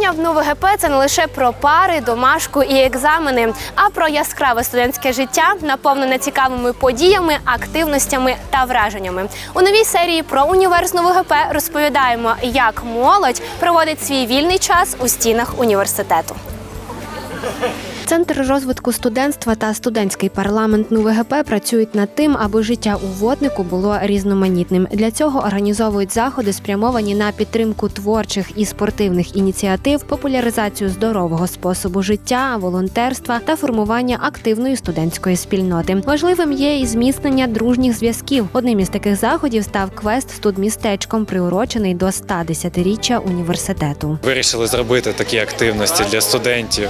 Навчання в НУВГП – це не лише про пари, домашку і екзамени, а про яскраве студентське життя, наповнене цікавими подіями, активностями та враженнями. У новій серії про універс НУВГП розповідаємо, як молодь проводить свій вільний час у стінах університету. Центр розвитку студентства та студентський парламент НУВГП працюють над тим, аби життя у воднику було різноманітним. Для цього організовують заходи, спрямовані на підтримку творчих і спортивних ініціатив, популяризацію здорового способу життя, волонтерства та формування активної студентської спільноти. Важливим є і зміцнення дружніх зв'язків. Одним із таких заходів став квест студмістечком, приурочений до 110-річчя університету. Вирішили зробити такі активності для студентів,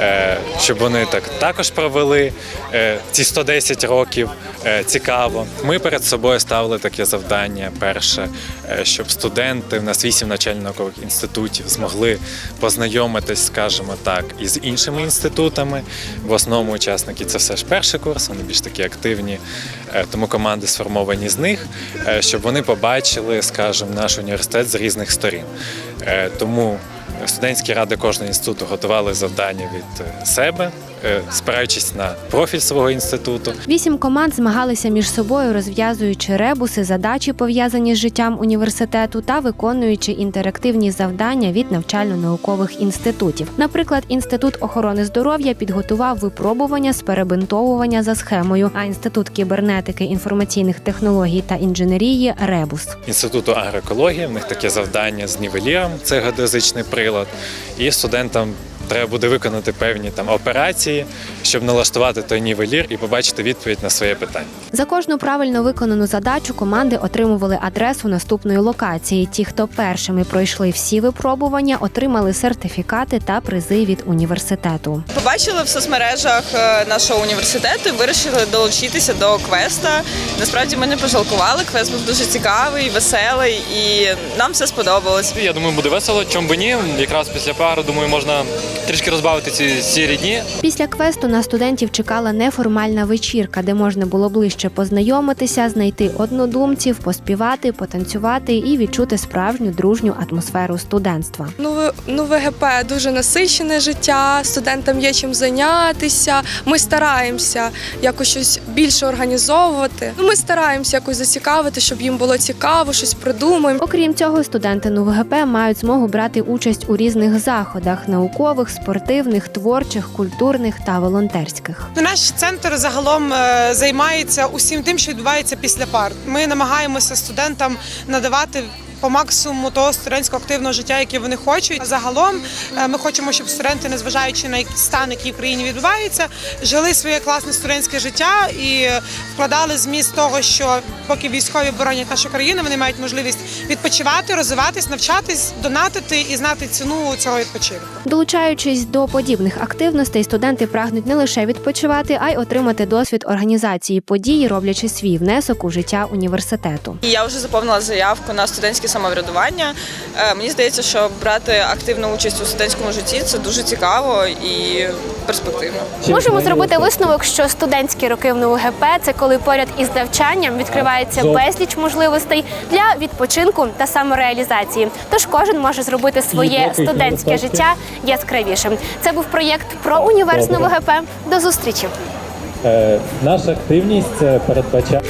е, щоб вони так також провели е, ці 110 років е, цікаво. Ми перед собою ставили таке завдання. Перше, е, щоб студенти в нас вісім навчально-наукових інститутів змогли познайомитись, скажімо так, із іншими інститутами. В основному учасники це все ж перший курс, вони більш такі активні, тому команди сформовані з них, щоб вони побачили, скажімо, наш університет з різних сторін. Тому студентські ради кожного інституту готували завдання від е, себе, спираючись на профіль свого інституту. Вісім команд змагалися між собою, розв'язуючи ребуси, задачі пов'язані з життям університету та виконуючи інтерактивні завдання від навчально-наукових інститутів. Наприклад, інститут охорони здоров'я підготував випробування з перебинтовування за схемою, а інститут кібернетики, інформаційних технологій та інженерії ребус. Інституту агроекології. В них таке завдання з нівеліром, це геодезичний прилад, і студентам. Треба буде виконати певні там операції, щоб налаштувати той нівелір і побачити відповідь на своє питання. За кожну правильно виконану задачу команди отримували адресу наступної локації. Ті, хто першими пройшли всі випробування, отримали сертифікати та призи від університету. Побачили в соцмережах е, нашого університету і вирішили долучитися до квеста. Насправді ми не пожалкували. Квест був дуже цікавий, веселий, і нам все сподобалось. Я думаю, буде весело. Чому би ні? Якраз після пару, думаю, можна трішки розбавити ці сірі дні. Після квесту на студентів чекала неформальна вечірка, де можна було ближче познайомитися, знайти однодумців, поспівати, потанцювати і відчути справжню дружню атмосферу студентства. Ну, ви- ну, ВГП дуже насичене життя, студентам є чим зайнятися. Ми стараємося якось щось більше організовувати. Ну, ми стараємося якось зацікавити, щоб їм було цікаво, щось придумаємо. Окрім цього, студенти НУВГП мають змогу брати участь у різних заходах наукових, спортивних, творчих, культурних та волонтерських. Ну, Наш центр загалом е, займається усім тим, що відбувається після пар. Ми намагаємося студентам надавати. По максимуму того студентського активного життя, яке вони хочуть. Загалом е, ми хочемо, щоб студенти, незважаючи на стан, який в країні відбувається, жили своє класне студентське життя і вкладали зміст того, що поки військові боронять нашу країну, вони мають можливість відпочивати, розвиватись, навчатись, донатити і знати ціну цього відпочинку. Долучаючись до подібних активностей, студенти прагнуть не лише відпочивати, а й отримати досвід організації подій, роблячи свій внесок у життя університету. Я вже заповнила заявку на студентське самоврядування. Е, Мені здається, що брати активну участь у студентському житті це дуже цікаво і перспективно. Можемо зробити висновок, що студентські роки в НУГП – це коли поряд із навчанням відкривається безліч можливостей для відпочинку та самореалізації. Тож кожен може зробити своє студентське життя яскравішим. Це був проєкт про універс НУГП. До зустрічі. Е, Наша активність е, передбачає.